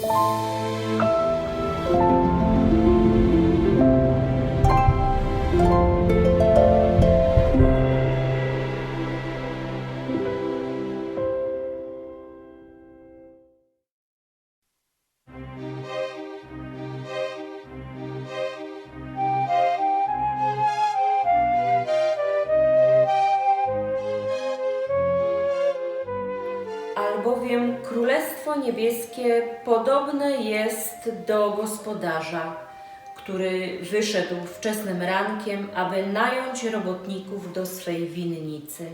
Thank you. Albowiem Królestwo Niebieskie podobne jest do gospodarza, który wyszedł wczesnym rankiem, aby nająć robotników do swej winnicy.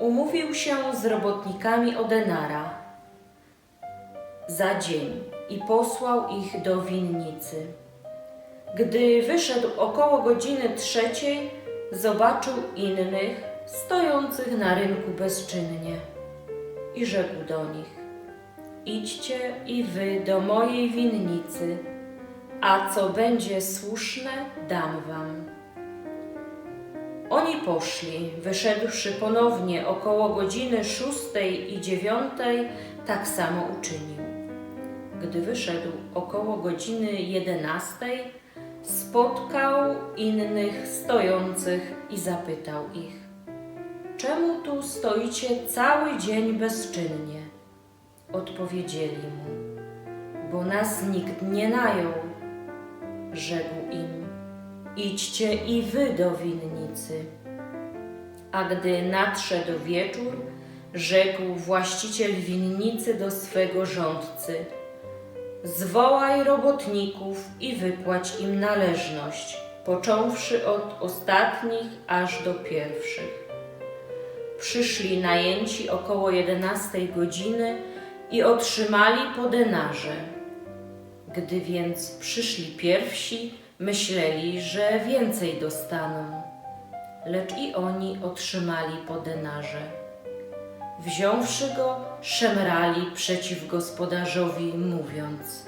Umówił się z robotnikami o denara za dzień i posłał ich do winnicy. Gdy wyszedł około godziny trzeciej, zobaczył innych stojących na rynku bezczynnie i rzekł do nich: Idźcie i wy do mojej winnicy, a co będzie słuszne, dam wam. Oni poszli, wyszedłszy ponownie około godziny szóstej i dziewiątej, tak samo uczynił. Gdy wyszedł około godziny jedenastej, spotkał innych stojących i zapytał ich: Czemu tu stoicie cały dzień bezczynnie? Odpowiedzieli mu: Bo nas nikt nie najął. Rzekł im: Idźcie i wy do winnicy. A gdy nadszedł wieczór, rzekł właściciel winnicy do swego rządcy: Zwołaj robotników i wypłać im należność, począwszy od ostatnich aż do pierwszych. Przyszli najęci około jedenastej godziny i otrzymali po denarze. Gdy więc przyszli pierwsi, myśleli, że więcej dostaną, lecz i oni otrzymali po denarze. Wziąwszy go, szemrali przeciw gospodarzowi, mówiąc: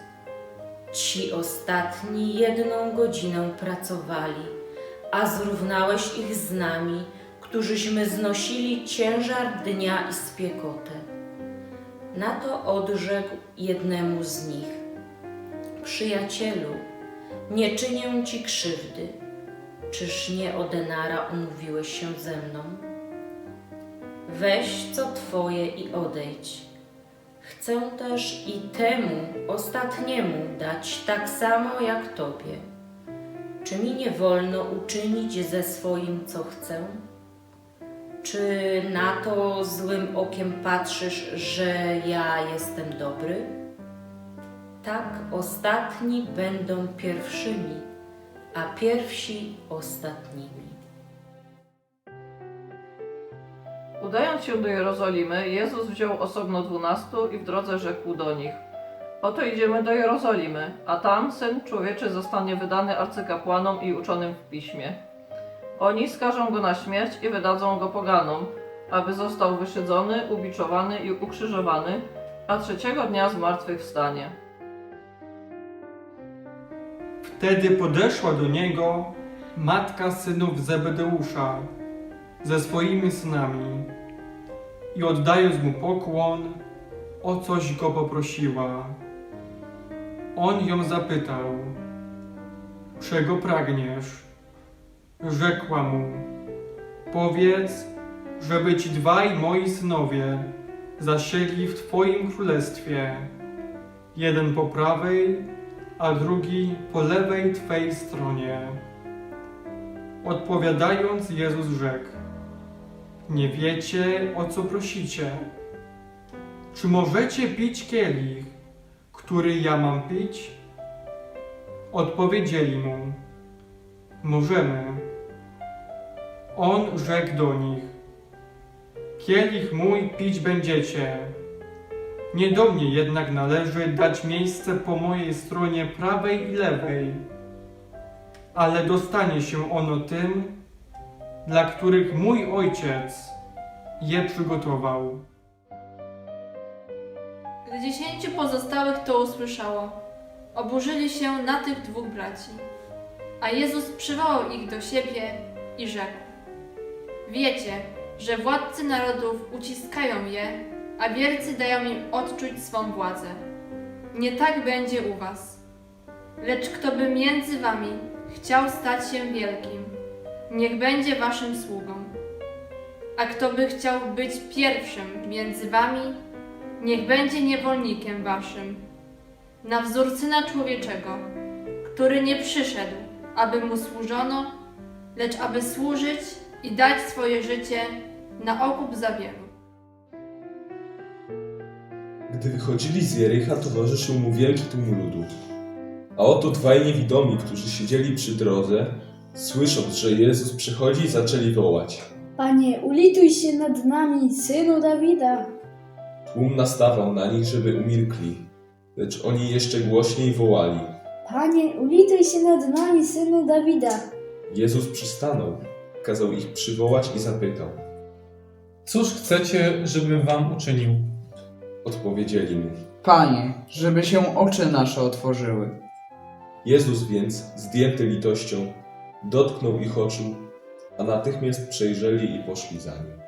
Ci ostatni jedną godzinę pracowali, a zrównałeś ich z nami, którzyśmy znosili ciężar dnia i spiekotę. Na to odrzekł jednemu z nich: Przyjacielu, nie czynię ci krzywdy. Czyż nie o denara umówiłeś się ze mną? Weź co twoje i odejdź. Chcę też i temu ostatniemu dać tak samo jak tobie. Czy mi nie wolno uczynić ze swoim, co chcę? Czy na to złym okiem patrzysz, że ja jestem dobry? Tak ostatni będą pierwszymi, a pierwsi ostatnimi. Udając się do Jerozolimy, Jezus wziął osobno dwunastu i w drodze rzekł do nich: Oto idziemy do Jerozolimy, a tam syn człowieczy zostanie wydany arcykapłanom i uczonym w piśmie. Oni skażą go na śmierć i wydadzą go poganom, aby został wyszydzony, ubiczowany i ukrzyżowany, a trzeciego dnia zmartwychwstanie. Wtedy podeszła do niego matka synów Zebedeusza ze swoimi synami i oddając mu pokłon, o coś go poprosiła. On ją zapytał, czego pragniesz? Rzekła mu, powiedz, żeby ci dwaj moi synowie zasiedli w Twoim królestwie, jeden po prawej, a drugi po lewej Twej stronie. Odpowiadając, Jezus rzekł: Nie wiecie, o co prosicie. Czy możecie pić kielich, który ja mam pić? Odpowiedzieli mu: Możemy. On rzekł do nich: Kielich mój pić będziecie. Nie do mnie jednak należy dać miejsce po mojej stronie prawej i lewej, ale dostanie się ono tym, dla których mój ojciec je przygotował. Gdy dziesięciu pozostałych to usłyszało, oburzyli się na tych dwóch braci. A Jezus przywołał ich do siebie i rzekł: Wiecie, że władcy narodów uciskają je, a wielcy dają im odczuć swą władzę. nie tak będzie u was. Lecz kto by między wami chciał stać się wielkim, niech będzie waszym sługą. A kto by chciał być pierwszym między wami, niech będzie niewolnikiem waszym. Na wzór Syna Człowieczego, który nie przyszedł, aby mu służono, lecz aby służyć i dać swoje życie na okup za wielu. Gdy wychodzili z Jericha, towarzyszył mu wielki tłum ludu. A oto dwaj niewidomi, którzy siedzieli przy drodze, słysząc, że Jezus przychodzi, zaczęli wołać. Panie, ulituj się nad nami, synu Dawida. Tłum nastawał na nich, żeby umilkli, lecz oni jeszcze głośniej wołali. Panie, ulituj się nad nami, synu Dawida. Jezus przystanął, kazał ich przywołać i zapytał. Cóż chcecie, żebym wam uczynił? Odpowiedzieli mu. Panie, żeby się oczy nasze otworzyły. Jezus więc, zdjęty litością, dotknął ich oczu, a natychmiast przejrzeli i poszli za nim.